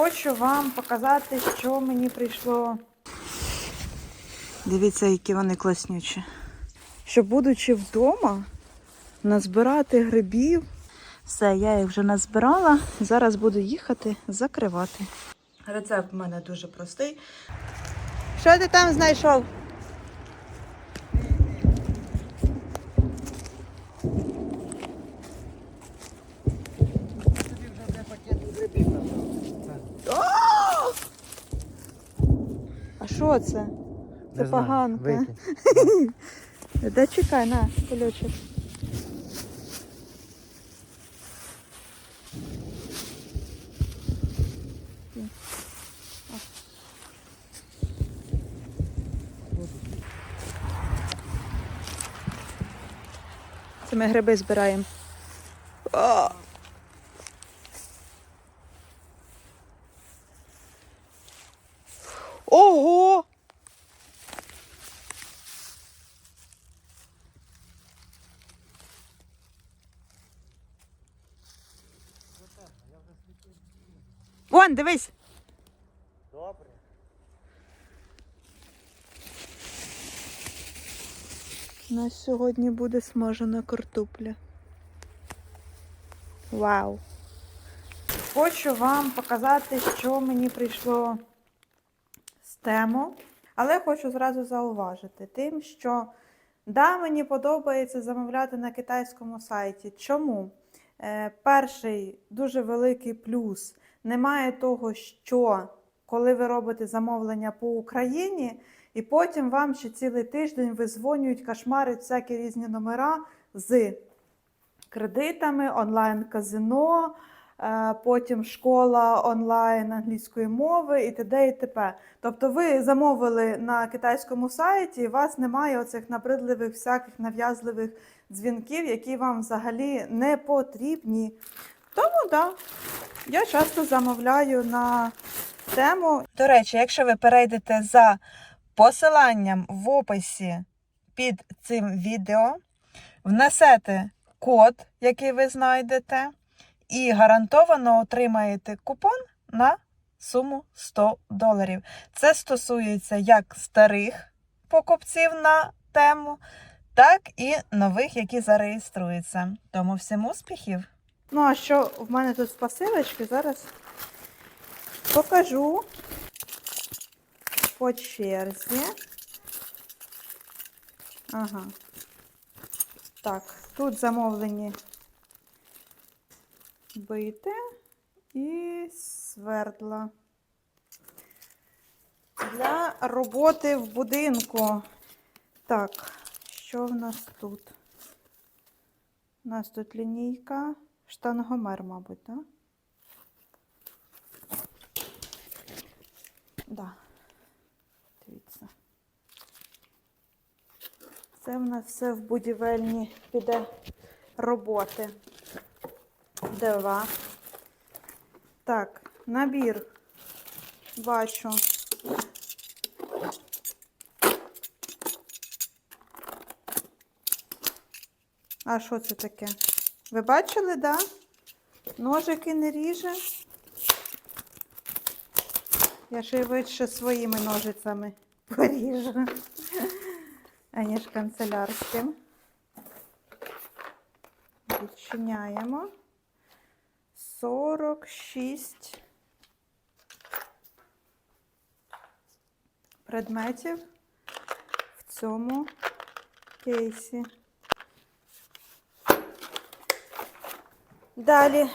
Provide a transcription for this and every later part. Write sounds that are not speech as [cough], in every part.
Хочу вам показати, що мені прийшло. Дивіться, які вони класнючі. Що, будучи вдома, назбирати грибів. Все, я їх вже назбирала. Зараз буду їхати закривати. Рецепт в мене дуже простий. Що ти там знайшов? О! А що це? Це поганка. [laughs] Да чекай, на, кульочок. Це ми гриби збираємо. Ого! Вон, дивись. Добре. У нас сьогодні буде смажена картопля. Вау! Хочу вам показати, що мені прийшло з тему, але хочу зразу зауважити тим, що да, мені подобається замовляти на китайському сайті. Чому? Е, перший дуже великий плюс немає того, що коли ви робите замовлення по Україні, і потім вам ще цілий тиждень визвонюють, кошмарять всякі різні номера з кредитами, онлайн-казино, потім школа онлайн англійської мови і т.д. і т.п. Тобто ви замовили на китайському сайті, і у вас немає оцих набридливих всяких нав'язливих дзвінків, які вам взагалі не потрібні. Тому так, да, я часто замовляю на тему. До речі, якщо ви перейдете за посиланням в описі під цим відео, внесете код, який ви знайдете, і гарантовано отримаєте купон на суму 100 доларів. Це стосується як старих покупців на тему, так і нових, які зареєструються. Тому всім успіхів! Ну, а що в мене тут з зараз покажу по черзі. Ага. Так, тут замовлені бити і свердла. Для роботи в будинку. Так, що в нас тут? У нас тут лінійка, штангомер, мабуть, так? Да? Дивіться. Це в нас все в будівельні піде роботи. Два. Так, набір. Бачу. А що це таке? Ви бачили, да? Ножики не ріже. Я швидше своїми ножицями поріжу, аніж канцелярським. Відчиняємо. 46 предметів в цьому кейсі. Далі.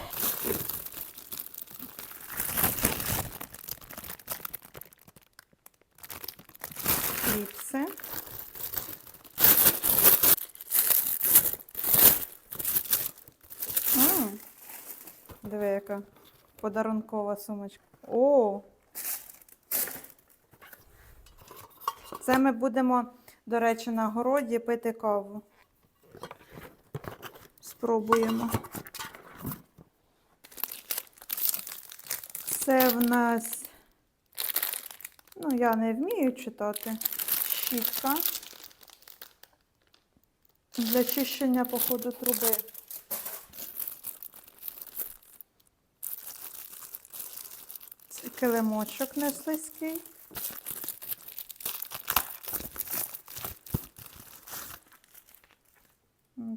Диви, яка подарункова сумочка. О! Це ми будемо, до речі, на городі пити каву. Спробуємо. Це в нас, ну, я не вмію читати. Щітка. Для чищення по ходу труби. Це килимочок не слизький.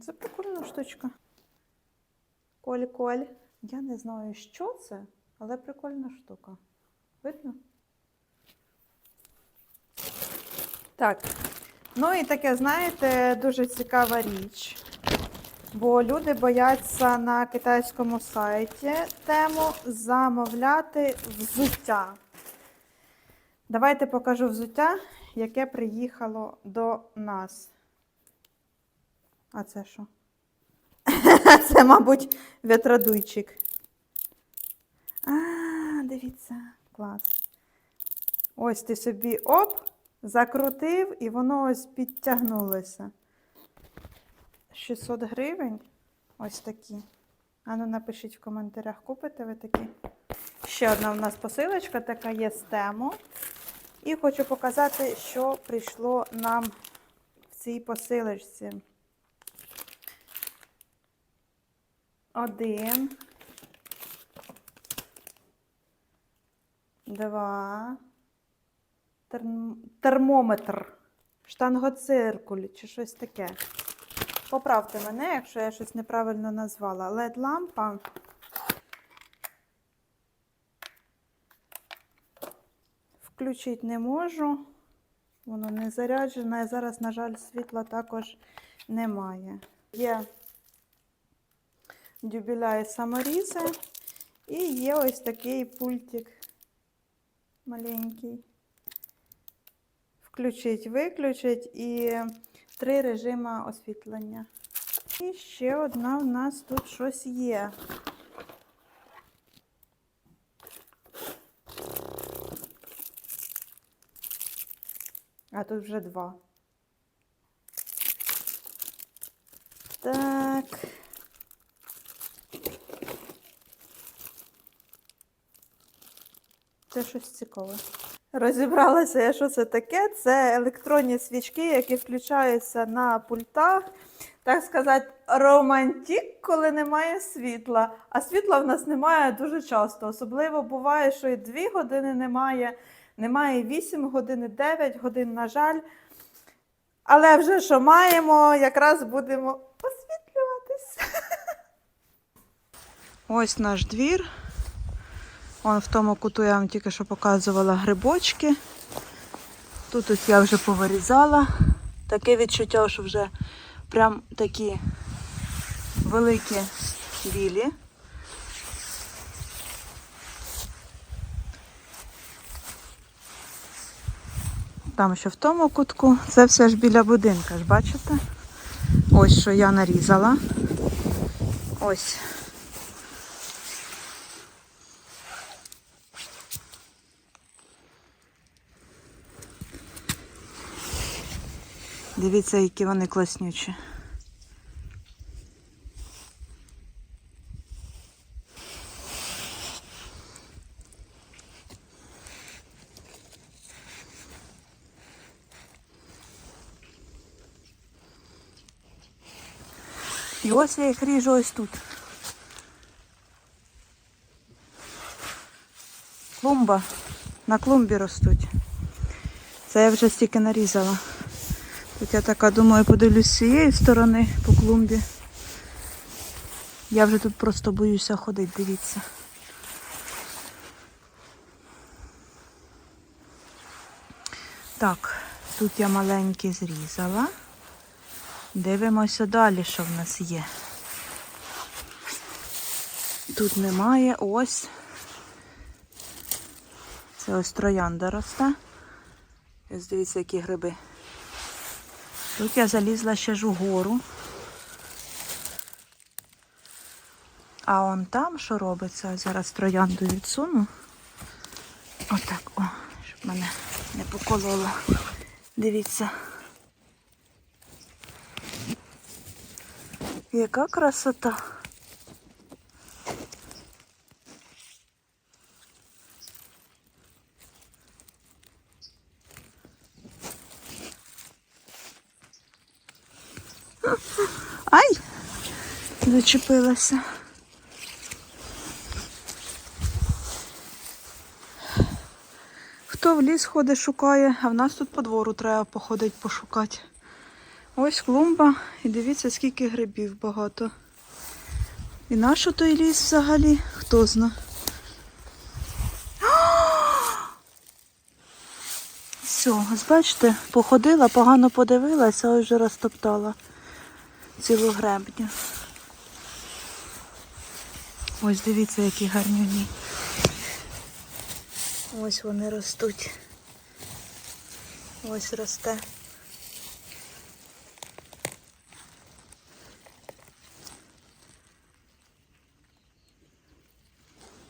Це прикольна штучка. Коль-коль. Я не знаю, що це, але прикольна штука. Видно? Так. Ну і таке, знаєте, дуже цікава річ. Бо люди бояться на китайському сайті тему замовляти взуття. Давайте покажу взуття, яке приїхало до нас. А це що? [laughs] Це, мабуть, вітрадуйчик. А, дивіться, клас. Ось ти собі оп, закрутив, і воно ось підтягнулося. 600 гривень. Ось такі. Ану, напишіть в коментарях, купите ви такі. Ще одна у нас посилочка така є з тему. І хочу показати, що прийшло нам в цій посилочці. Один. Два. Терм- Термометр. Штангоциркуль чи щось таке. Поправте мене, якщо я щось неправильно назвала. led лампа. Включити не можу. Воно не заряджене. Зараз, на жаль, світла також немає. Є дюбіля і саморізи. І є ось такий пультик маленький. Включить, виключить і три режима освітлення. І ще одна в нас тут щось є. А тут вже два. Так. Це щось цікаве. Розібралася я, що це таке. Це електронні свічки, які включаються на пультах. Так сказати, романтик, коли немає світла. А світла в нас немає дуже часто. Особливо буває, що і 2 години немає, немає і 8 годин, і 9 годин, на жаль. Але вже що маємо, якраз будемо освітлюватися. [laughs] Ось наш двір. Вон в тому куту я вам тільки що показувала грибочки. Тут ось я вже повирізала. Таке відчуття, що вже прям такі великі білі. Там ще в тому кутку. Це все ж біля будинка, ж бачите? Ось що я нарізала. Ось. Дивіться, які вони класнючі. І ось я їх ріжу ось тут. Клумба. На клумбі ростуть. Це я вже стільки нарізала. Тут я така думаю, подивлюсь з цієї сторони по клумбі. Я вже тут просто боюся ходити, дивіться. Так, тут я маленький зрізала. Дивимося далі, що в нас є. Тут немає ось. Це ось троянда росте. Ось дивіться, які гриби. Тут я залізла ще ж угору. А он там що робиться? Зараз троянду відсуну. Отак, о, щоб мене не покололо. Дивіться. Яка красота. Зачепилася. хто в ліс ходить, шукає, а в нас тут по двору треба походити, пошукати. Ось клумба, і дивіться, скільки грибів багато. І наш той ліс взагалі, хто зна. Все, ось бачите, походила, погано подивилася, ось вже розтоптала цілу гребню. Ось дивіться, які гарнюні. Ось вони ростуть. Ось росте.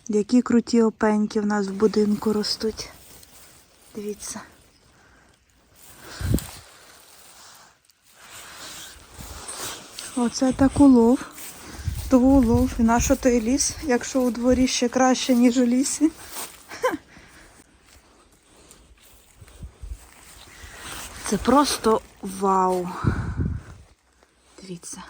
Які круті опеньки в нас в будинку ростуть. Дивіться. Оце так улов. То улов. І нащо той ліс, якщо у дворі ще краще, ніж у лісі. Це просто вау. Дивіться.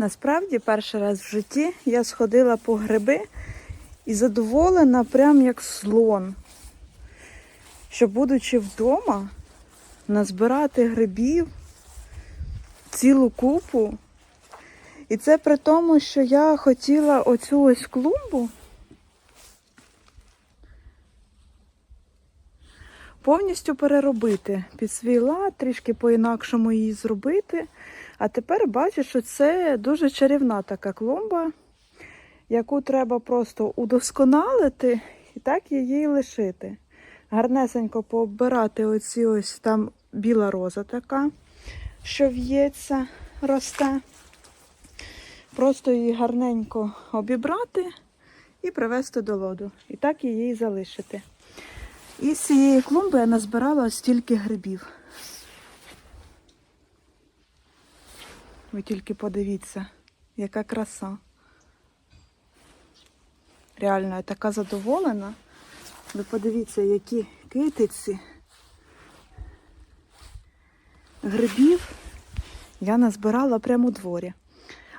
Насправді, перший раз в житті я сходила по гриби і задоволена, прям як слон. Що, будучи вдома, назбирати грибів цілу купу. І це при тому, що я хотіла оцю ось клумбу повністю переробити під свій лад, трішки по-інакшому її зробити. А тепер бачу, що це дуже чарівна така клумба, яку треба просто удосконалити і так її лишити. Гарнесенько пооббирати оці ось там біла роза така, що в'ється, росте. Просто її гарненько обібрати і привезти до лоду. І так її залишити. І з цієї клумби я назбирала стільки грибів. Ви тільки подивіться, яка краса. Реально, я така задоволена. Ви подивіться, які китиці. Грибів я назбирала прямо у дворі.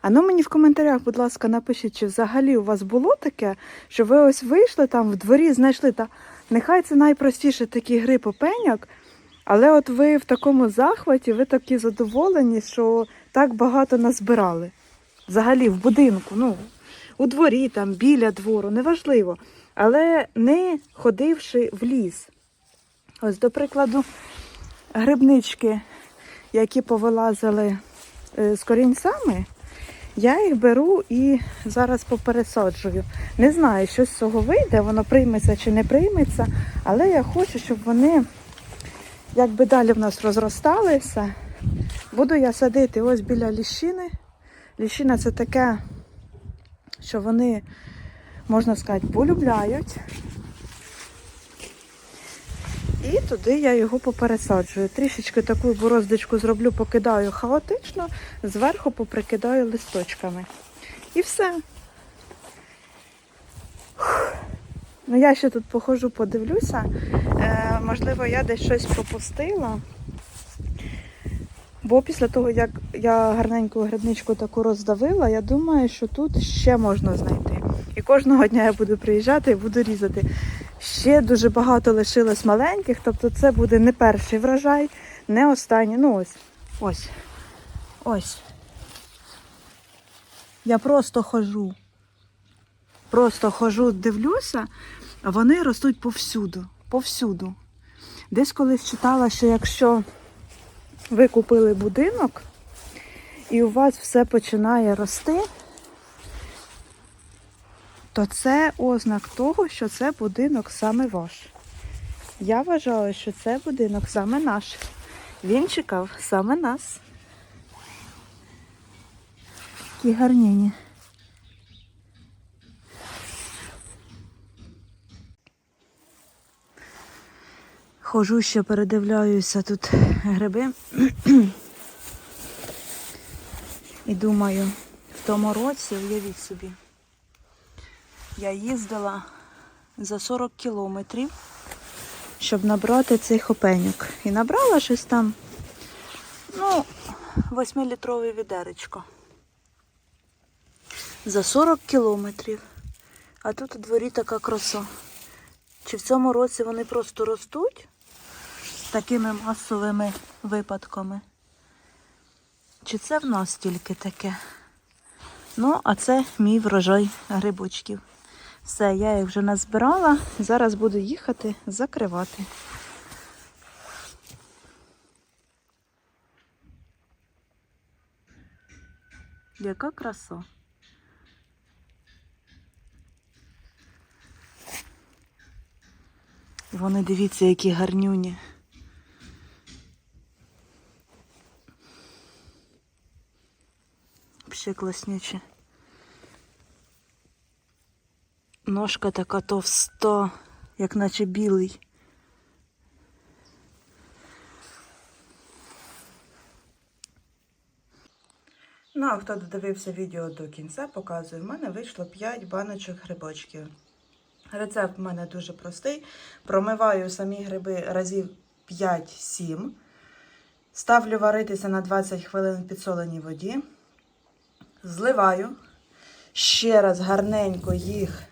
А ну мені в коментарях, будь ласка, напишіть, чи взагалі у вас було таке, що ви ось вийшли там в дворі, знайшли та нехай це найпростіше такий гриб опеняк, але от ви в такому захваті, ви такі задоволені, що так багато назбирали. Взагалі в будинку, ну, у дворі, там, біля двору, неважливо. Але не ходивши в ліс. Ось, до прикладу, грибнички, які повилазили е, з корінцями, я їх беру і зараз попересаджую. Не знаю, що з цього вийде, воно прийметься чи не прийметься, але я хочу, щоб вони якби далі в нас розросталися. Буду я садити ось біля ліщини. Ліщина це таке, що вони, можна сказати, полюбляють. І туди я його попересаджую. Трішечки таку бороздочку зроблю, покидаю хаотично, зверху поприкидаю листочками. І все. Ну, я ще тут походжу, подивлюся. Е, можливо, я десь щось пропустила. Бо після того, як я гарненьку грибничку таку роздавила, я думаю, що тут ще можна знайти. І кожного дня я буду приїжджати і буду різати. Ще дуже багато лишилось маленьких, тобто це буде не перший врожай, не останній. Ну ось. Ось. Ось. Я просто хожу. Просто хожу, дивлюся, а вони ростуть повсюду. Повсюду. Десь колись читала, що якщо ви купили будинок і у вас все починає рости, то це ознак того, що це будинок саме ваш. Я вважаю, що це будинок саме наш. Він чекав саме нас. Такі гарніні. Хожу ще передивляюся тут гриби. І думаю, в тому році, уявіть собі, я їздила за 40 кілометрів, щоб набрати цей хопеньок. І набрала щось там, ну, 8-літрове відеречко. За 40 кілометрів. А тут у дворі така краса. Чи в цьому році вони просто ростуть такими масовими випадками? Чи це в нас тільки таке? Ну, а це мій врожай грибочків. Все, я їх вже назбирала. Зараз буду їхати закривати. Яка краса. Вони дивіться, які гарнюні. Ще класнючі. Ножка така товста, як наче білий. Ну, а хто додивився відео до кінця, показую. В мене вийшло 5 баночок грибочків. Рецепт в мене дуже простий. Промиваю самі гриби разів 5-7. Ставлю варитися на 20 хвилин в підсоленій воді. Зливаю. Ще раз гарненько їх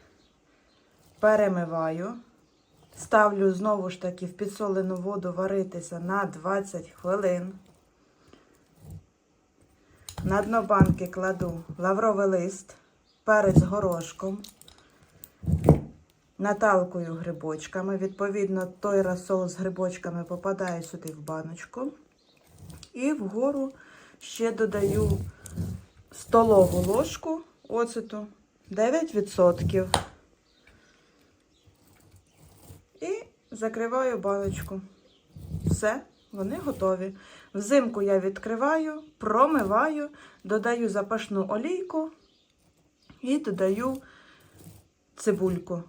перемиваю. Ставлю знову ж таки в підсолену воду варитися на 20 хвилин. На дно банки кладу лавровий лист, перець горошком, наталкою грибочками. Відповідно, той розсол з грибочками попадає сюди в баночку. І вгору ще додаю столову ложку оцету 9%. І закриваю баночку. Все, вони готові. Взимку я відкриваю, промиваю, додаю запашну олійку і додаю цибульку.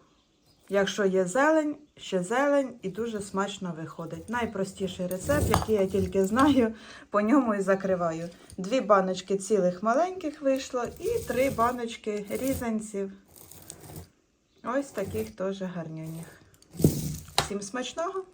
Якщо є зелень, ще зелень і дуже смачно виходить. Найпростіший рецепт, який я тільки знаю, по ньому і закриваю. Дві баночки цілих маленьких вийшло і три баночки різанців. Ось таких теж гарнюніх. Всім смачного!